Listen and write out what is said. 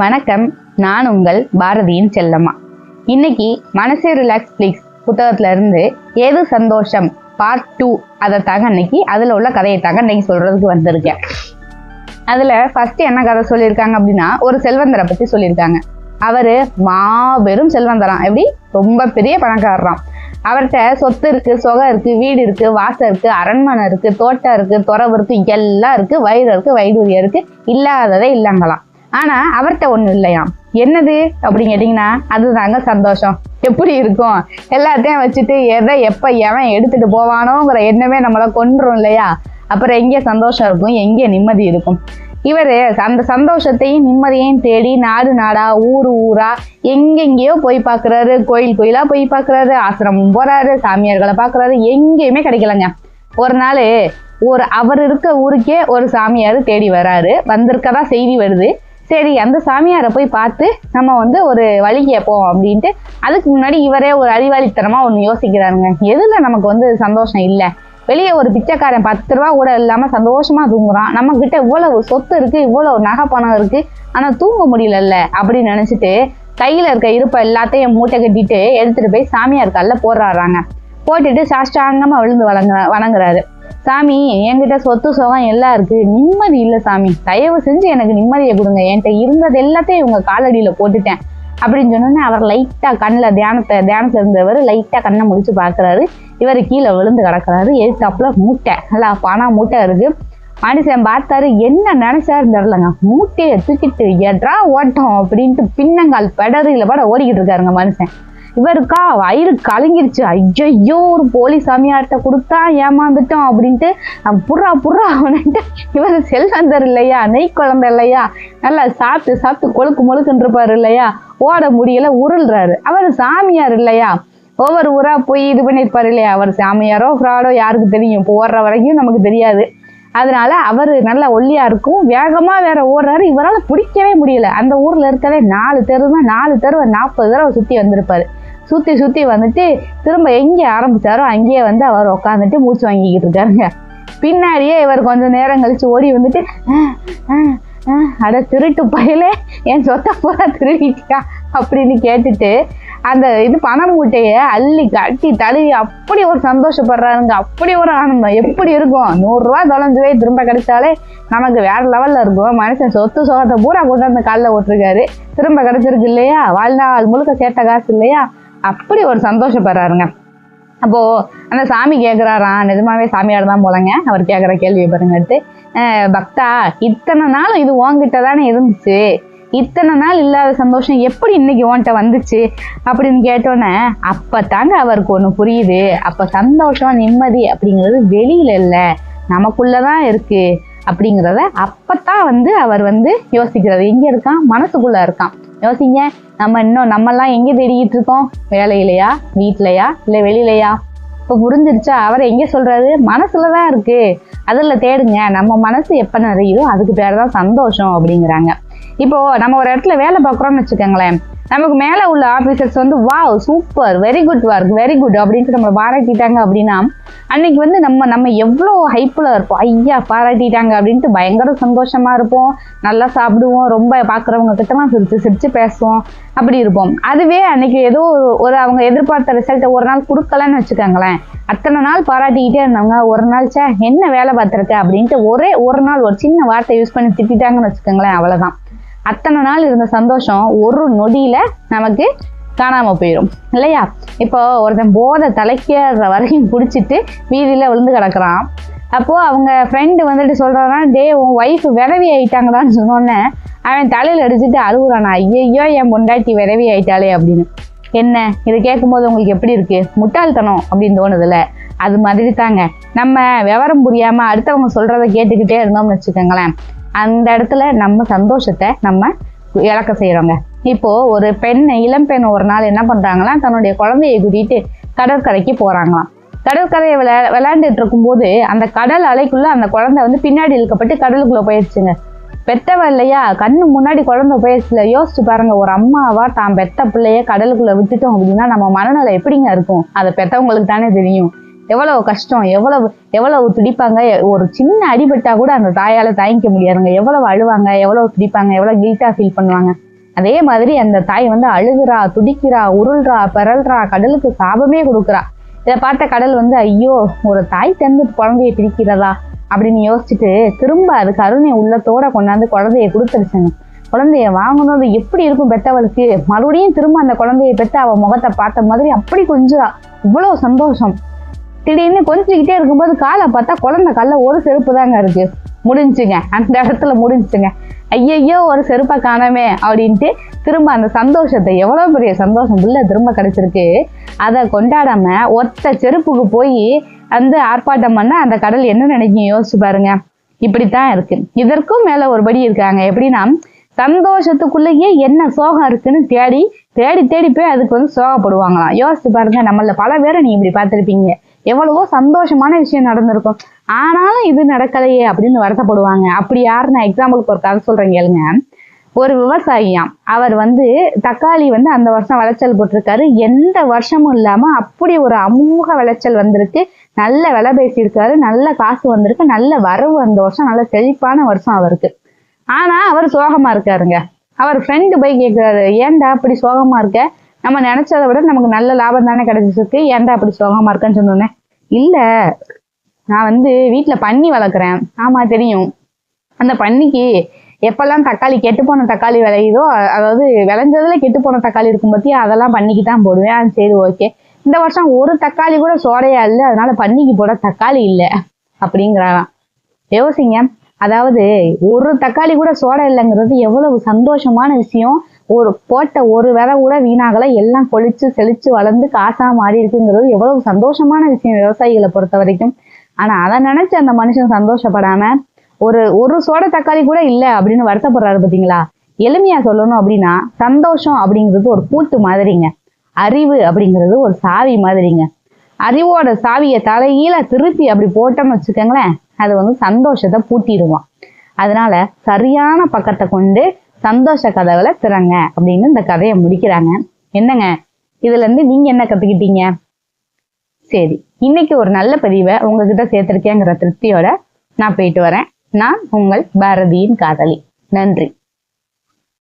வணக்கம் நான் உங்கள் பாரதியின் செல்லம்மா. இன்னைக்கு மனசே ரிலாக்ஸ் ப்ளீஸ் புத்தகத்துல இருந்து ஏது சந்தோஷம்? பார்ட் டூ அதை தாங்க இன்னைக்கு அதில் உள்ள கதையை தாங்க இன்னைக்கு சொல்றதுக்கு வந்திருக்கேன். அதில் ஃபர்ஸ்ட் என்ன கதை சொல்லியிருக்காங்க அப்படின்னா ஒரு செல்வந்தரை பற்றி சொல்லியிருக்காங்க. அவர் மாபெரும் செல்வந்தரம். எப்படி? ரொம்ப பெரிய பணக்காரராம். அவர்கிட்ட சொத்து இருக்கு சொகம் இருக்கு வீடு இருக்கு வாசல் இருக்கு அரண்மனை இருக்கு தோட்டம் இருக்கு துறவு இருக்கு எல்லாம் இருக்கு வயிறு இருக்கு வைடூரியம் இருக்கு. இல்லாததே இல்லைங்களாம். ஆனா அவர்கிட்ட ஒண்ணும் இல்லையாம். என்னது? அப்படின்னு கேட்டிங்கன்னா அதுதாங்க சந்தோஷம். எப்படி இருக்கும்? எல்லாத்தையும் வச்சுட்டு எதை எப்போ எவன் எடுத்துட்டு போவானோங்கிற எண்ணமே நம்மளை கொண்டுரும் இல்லையா? அப்புறம் எங்கே சந்தோஷம் இருக்கும்? எங்கே நிம்மதி இருக்கும்? இவர் அந்த சந்தோஷத்தையும் நிம்மதியையும் தேடி நாடு நாடா ஊர் ஊரா எங்கெங்கேயோ போய் பார்க்குறாரு. கோயில் கோயிலாக போய் பார்க்குறாரு. ஆசிரமம் போகிறாரு சாமியார்களை பார்க்குறாரு. எங்கேயுமே கிடைக்கலங்க. ஒரு நாள் ஒரு அவர் இருக்க ஊருக்கே ஒரு சாமியார் தேடி வராரு. வந்திருக்கதா செய்தி வருது. சரி அந்த சாமியாரை போய் பார்த்து நம்ம வந்து ஒரு வழி கேட்போம் அப்படின்ட்டு அதுக்கு முன்னாடி இவரே ஒரு அறிவாளித்தனமாக ஒன்று யோசிக்கிறாருங்க. எதில் நமக்கு வந்து சந்தோஷம் இல்லை? வெளியே ஒரு பிச்சைக்காரன் பத்து ரூபா கூட இல்லாமல் சந்தோஷமாக தூங்குறான். நம்ம கிட்ட இவ்வளவு சொத்து இருக்குது இவ்வளோ நகை பணம் இருக்குது ஆனால் தூங்க முடியலல்ல அப்படின்னு நினச்சிட்டு கையில் இருக்க இருப்பை எல்லாத்தையும் மூட்டை கட்டிட்டு எடுத்துகிட்டு போய் சாமியார் கல்ல போடுறாராங்க. போட்டுட்டு சாஷ்டாங்கமாக விழுந்து வணங்குற வணங்குறாரு. சாமி என்கிட்ட சொத்து சுகம் எல்லாம் இருக்கு. நிம்மதி இல்லை சாமி. தயவு செஞ்சு எனக்கு நிம்மதியை கொடுங்க. என்கிட்ட இருந்தது எல்லாத்தையும் இவங்க காலடியில் போட்டுட்டேன். அப்படின்னு சொன்னோன்னே அவர் லைட்டாக கண்ணில் தியானத்தை தியானத்தில் இருந்தவர் லைட்டாக கண்ணை முடிச்சு பார்க்குறாரு. இவர் கீழே விழுந்து கிடக்குறாரு. எழுத்தாப்புல மூட்டை. நல்லா பணம் மூட்டை இருக்கு. மனுஷன் பார்த்தாரு என்ன நினைச்சாரு தெரிலங்க மூட்டையை தூக்கிட்டு எட்ரா ஓட்டம் அப்படின்ட்டு பின்னங்கால் பெடரியில் பட ஓடிக்கிட்டு இருக்காருங்க மனுஷன். இவருக்கா? வயிறு கலங்கிருச்சு. ஐயோ ஒரு போலி சாமியார்கிட்ட கொடுத்தா ஏமாந்துட்டோம் அப்படின்ட்டு அஹ் புறா புறா அவன்ட்டு இவர் செல்வந்தர் இல்லையா? நெய் குழந்தை இல்லையா? நல்லா சாப்பிட்டு சாப்பிட்டு கொழுக்கு மொழுக்குன்றிருப்பாரு இல்லையா? ஓட முடியல உருள்றாரு. அவர் சாமியார் இல்லையா? ஒவ்வொரு ஊரா போய் இது பண்ணியிருப்பார் இல்லையா? அவர் சாமியாரோ ஃப்ராடோ யாருக்கு தெரியும்? இப்போ ஓடுற வரைக்கும் நமக்கு தெரியாது. அதனால அவர் நல்லா ஒல்லியா இருக்கும். வேகமா வேற ஓடுறாரு. இவரால் பிடிக்கவே முடியல. அந்த ஊர்ல இருக்கவே நாலு தெரு தான். நாலு தெருவை நாற்பது தடவை சுத்தி வந்திருப்பாரு. சுற்றி சுற்றி வந்துட்டு திரும்ப எங்கே ஆரம்பிச்சாரோ அங்கேயே வந்து அவர் உட்காந்துட்டு மூச்சு வாங்கிக்கிட்டு இருக்காருங்க. பின்னாடியே இவர் கொஞ்சம் நேரம் கழித்து ஓடி வந்துட்டு அட திருட்டு பயலே என் சொத்தை பூரா திருடிட்டியா அப்படின்னு கேட்டுட்டு அந்த இது பண மூட்டையை அள்ளி கட்டி தழுவி அப்படி ஒரு சந்தோஷப்படுறாருங்க. அப்படி ஒரு ஆனந்தம். எப்படி இருக்கும்? நூறுரூவா தொலைஞ்சு போய் திரும்ப கிடைச்சாலே நமக்கு வேற லெவலில் இருக்கும். மனுஷன் சொத்து சோகத்தை பூரா கொண்டு வந்து காலில் ஓட்டிருக்காரு திரும்ப கிடைச்சிருக்கு இல்லையா? வாழ்நாள் முழுக்க சேர்த்த காசு இல்லையா? அப்படி ஒரு சந்தோஷப்படுறாருங்க. அப்போது அந்த சாமி கேட்குறாராம் நிஜமாவே சாமியார் தான் போலங்க. அவர் கேட்குற கேள்வி பாருங்க எடுத்து பக்தா இத்தனை நாள் இது உன்கிட்ட தானே இருந்துச்சு. இத்தனை நாள் இல்லாத சந்தோஷம் எப்படி இன்னைக்கு உன்கிட்ட வந்துச்சு? அப்படின்னு கேட்டோன்னே அப்போ தாங்க அவருக்கு ஒன்று புரியுது. அப்போ சந்தோஷம் நிம்மதி அப்படிங்கிறது வெளியில் இல்லை. நமக்குள்ளே தான் இருக்குது அப்படிங்கிறத அப்பத்தான் வந்து அவர் வந்து யோசிக்கிறது எங்கே இருக்கான் மனசுக்குள்ளே இருக்கான். யோசிங்க நம்ம இன்னும் நம்மெல்லாம் எங்கே தேடிக்கிட்டு இருக்கோம்? வேலையிலையா? வீட்லையா? இல்லை வெளியிலையா? இப்போ புரிஞ்சிருச்சா? அவர் எங்கே சொல்கிறாரு மனசில் தான் இருக்குது அதில் தேடுங்க நம்ம மனசு எப்போ நிறையுதோ அதுக்கு பேர் தான் சந்தோஷம் அப்படிங்கிறாங்க. இப்போ நம்ம ஒரு இடத்துல வேலை பார்க்குறோம்னு வச்சுக்கோங்களேன். நமக்கு மேலே உள்ள ஆஃபீஸர்ஸ் வந்து wow super very good work very good அப்படின்ட்டு நம்மளை பாராட்டிட்டாங்க அப்படின்னா அன்னைக்கு வந்து நம்ம நம்ம எவ்வளோ ஹைப்பில் இருப்போம். ஐயா பாராட்டிட்டாங்க அப்படின்ட்டு பயங்கர சந்தோஷமாக இருப்போம். நல்லா சாப்பிடுவோம். ரொம்ப பார்க்குறவங்க கிட்டலாம் சிரித்து சிரித்து பேசுவோம். அப்படி இருப்போம். அதுவே அன்னைக்கு ஏதோ ஒரு- ஒரு அவங்க எதிர்பார்த்த ரிசல்ட்டை ஒரு நாள் கொடுக்கலன்னு வச்சுக்கோங்களேன். அத்தனை நாள் பாராட்டிக்கிட்டே இருந்தவங்க ஒரு நாள் சே என்ன வேலை பார்த்துருக்க? அப்படின்ட்டு ஒரே ஒரு நாள் ஒரு சின்ன வார்த்தை யூஸ் பண்ணி திட்டிட்டாங்கன்னு வச்சுக்கோங்களேன். அவ்வளோதான் அத்தனை நாள் இருந்த சந்தோஷம் ஒரு நொடியில நமக்கு காணாமல் போயிடும் இல்லையா? இப்போ ஒருத்தன் போதை தலைக்கிற வரைக்கும் குடிச்சிட்டு வீதியில் விழுந்து கிடக்குறான். அப்போது அவங்க ஃப்ரெண்டு வந்துட்டு சொல்கிறான்னா டே உன் ஒய்ஃப் விதவி ஆயிட்டாங்களான்னு சொன்னோன்னே அவன் தலையில் அடிச்சுட்டு அழுகுறானா. ஐயோ என் பொண்டாட்டி விதவி ஆயிட்டாளே அப்படின்னு. என்ன? இதை கேட்கும்போது உங்களுக்கு எப்படி இருக்குது முட்டாள்தனம் அப்படின்னு தோணுதுல்ல. அது மாதிரி தாங்க. நம்ம விவரம் புரியாமல் அடுத்தவங்க சொல்கிறத கேட்டுக்கிட்டே இருந்தோம்னு வச்சுக்கோங்களேன். அந்த இடத்துல நம்ம சந்தோஷத்தை நம்ம இழக்க செய்கிறோங்க இப்போது ஒரு பெண் இளம் பெண் ஒரு நாள் என்ன பண்ணுறாங்களா தன்னுடைய குழந்தையை கூட்டிட்டு கடற்கரைக்கு போகிறாங்களாம் கடற்கரையை விளா விளையாண்டுட்டு இருக்கும்போது அந்த கடல் அலைக்குள்ளே அந்த குழந்தை வந்து பின்னாடி இழுக்கப்பட்டு கடலுக்குள்ளே போயிடுச்சுங்க பெத்தவ இல்லையா? கண்ணு முன்னாடி குழந்தை போயிடுச்சுல யோசிச்சு பாருங்க ஒரு அம்மாவா தான் பெத்த பிள்ளைய கடலுக்குள்ளே விட்டுட்டோம் அப்படின்னா நம்ம மனநிலை எப்படிங்க இருக்கும்? அதை பெத்தவங்களுக்கு தானே தெரியும். எவ்வளவு கஷ்டம் எவ்வளவு எவ்வளவு துடிப்பாங்க? ஒரு சின்ன அடிபட்டா கூட அந்த தாயால தாங்கிக்க முடியாதுங்க. எவ்வளவு அழுவாங்க எவ்வளவு துடிப்பாங்க எவ்வளவு கில்ட்டா ஃபீல் பண்ணுவாங்க. அதே மாதிரி அந்த தாய் வந்து அழுகுறா துடிக்கிறா உருள்றா பிறல்றா கடலுக்கு சாபமே கொடுக்குறா. இதை பார்த்த கடல் வந்து ஐயோ ஒரு தாய் தந்து குழந்தைய பிரிக்கிறதா? அப்படின்னு யோசிச்சுட்டு திரும்ப அது கருணை உள்ளத்தோட கொண்டாந்து குழந்தைய கொடுத்துருச்சுங்க. குழந்தைய வாங்கினது எப்படி இருக்கும் பெத்தவளுக்கு? மறுபடியும் திரும்ப அந்த குழந்தைய பெற்று அவள் முகத்தை பார்த்த மாதிரி அப்படி கொஞ்சம் இவ்வளோ சந்தோஷம். திடீர்னு கொஞ்சிக்கிட்டே இருக்கும்போது காலை பார்த்தா குழந்தை கல்ல ஒரு செருப்பு தாங்க இருக்கு. முடிஞ்சுங்க. அந்த இடத்துல முடிஞ்சுங்க. ஐயையோ ஒரு செருப்பை காணாமே அப்படின்ட்டு திரும்ப அந்த சந்தோஷத்தை எவ்வளோ பெரிய சந்தோஷம் புள்ள திரும்ப கிடச்சிருக்கு. அதை கொண்டாடாம ஒத்த செருப்புக்கு போய் வந்து ஆர்ப்பாட்டம் பண்ணால் அந்த கடல் என்ன நினைக்கும் யோசிச்சு பாருங்க. இப்படித்தான் இருக்கு. இதற்கும் மேலே ஒரு படி இருக்காங்க. எப்படின்னா சந்தோஷத்துக்குள்ளேயே என்ன சோகம் இருக்குன்னு தேடி தேடி தேடி போய் அதுக்கு வந்து சோகப்படுவாங்களாம். யோசிச்சு பாருங்க நம்மள பல பேரை நீ இப்படி பார்த்துருப்பீங்க. எவ்வளவோ சந்தோஷமான விஷயம் நடந்திருக்கும். ஆனாலும் இது நடக்கலையே அப்படின்னு வருத்தப்படுவாங்க. அப்படி யாரு நான் எக்ஸாம்பிளுக்கு ஒரு கதை சொல்றேன் கேளுங்க. ஒரு விவசாயியாம். அவர் வந்து தக்காளி வந்து அந்த வருஷம் விளைச்சல் போட்டிருக்காரு. எந்த வருஷமும் இல்லாம அப்படி ஒரு அமோக விளைச்சல் வந்திருக்கு. நல்ல விலை பேசியிருக்காரு. நல்ல காசு வந்திருக்கு. நல்ல வரவு அந்த வருஷம். நல்ல செழிப்பான வருஷம் அவருக்கு. ஆனா அவர் சோகமா இருக்காருங்க. அவர் ஃப்ரெண்டு போய் கேட்கிறாரு ஏன்டா அப்படி சோகமா இருக்க? நம்ம நினைச்சதை விட நமக்கு நல்ல லாபம் தானே கிடைச்சிருக்கு? ஏன்டா அப்படி சோகமா இருக்கேன்னு சொன்னோன்னே இல்ல நான் வந்து வீட்டுல பன்னி வளர்க்குறேன். ஆமா தெரியும். அந்த பன்னிக்கு எப்பெல்லாம் தக்காளி கெட்டு போன தக்காளி விளையுதோ அதாவது விளைஞ்சதுல கெட்டு போன தக்காளி இருக்கும் பத்தி அதெல்லாம் பண்ணிக்கு தான் போடுவேன். சரி ஓகே. இந்த வருஷம் ஒரு தக்காளி கூட சோடையா இல்லை அதனால பன்னிக்கு போட தக்காளி இல்லை அப்படிங்கிறாராம். யோசிங்க. அதாவது ஒரு தக்காளி கூட சோடை இல்லைங்கிறது எவ்வளவு சந்தோஷமான விஷயம். ஒரு போட்ட ஒரு விதை கூட வீணாகல. எல்லாம் கொழிச்சு செழிச்சு வளர்ந்து காசா மாறி இருக்குங்கிறது எவ்வளவு சந்தோஷமான விஷயம் விவசாயிகளை பொறுத்த வரைக்கும். ஆனா அதை நினைச்சு அந்த மனுஷன் சந்தோஷப்படாம ஒரு ஒரு சோட தக்காளி கூட இல்லை அப்படின்னு வருத்தப்படுறாரு பார்த்தீங்களா? எளிமையா சொல்லணும் அப்படின்னா சந்தோஷம் அப்படிங்கிறது ஒரு பூட்டு மாதிரிங்க. அறிவு அப்படிங்கிறது ஒரு சாவி மாதிரிங்க. அறிவோட சாவியை தலையில திருப்பி அப்படி போட்டோம்னு வச்சுக்கோங்களேன் அது வந்து சந்தோஷத்தை பூட்டிடுவான் அதனால சரியான பக்கத்தை கொண்டு சந்தோஷ கதவுல திறங்க அப்படின்னு இந்த கதையை முடிக்கிறாங்க. என்னங்க? இதுல இருந்து நீங்க என்ன கத்துக்கிட்டீங்க? சரி இன்னைக்கு ஒரு நல்ல பதிவை உங்ககிட்ட சேர்த்திருக்கேங்கிற திருப்தியோட நான் போயிட்டு வரேன். நான் உங்கள் பாரதியின் காதலி. நன்றி.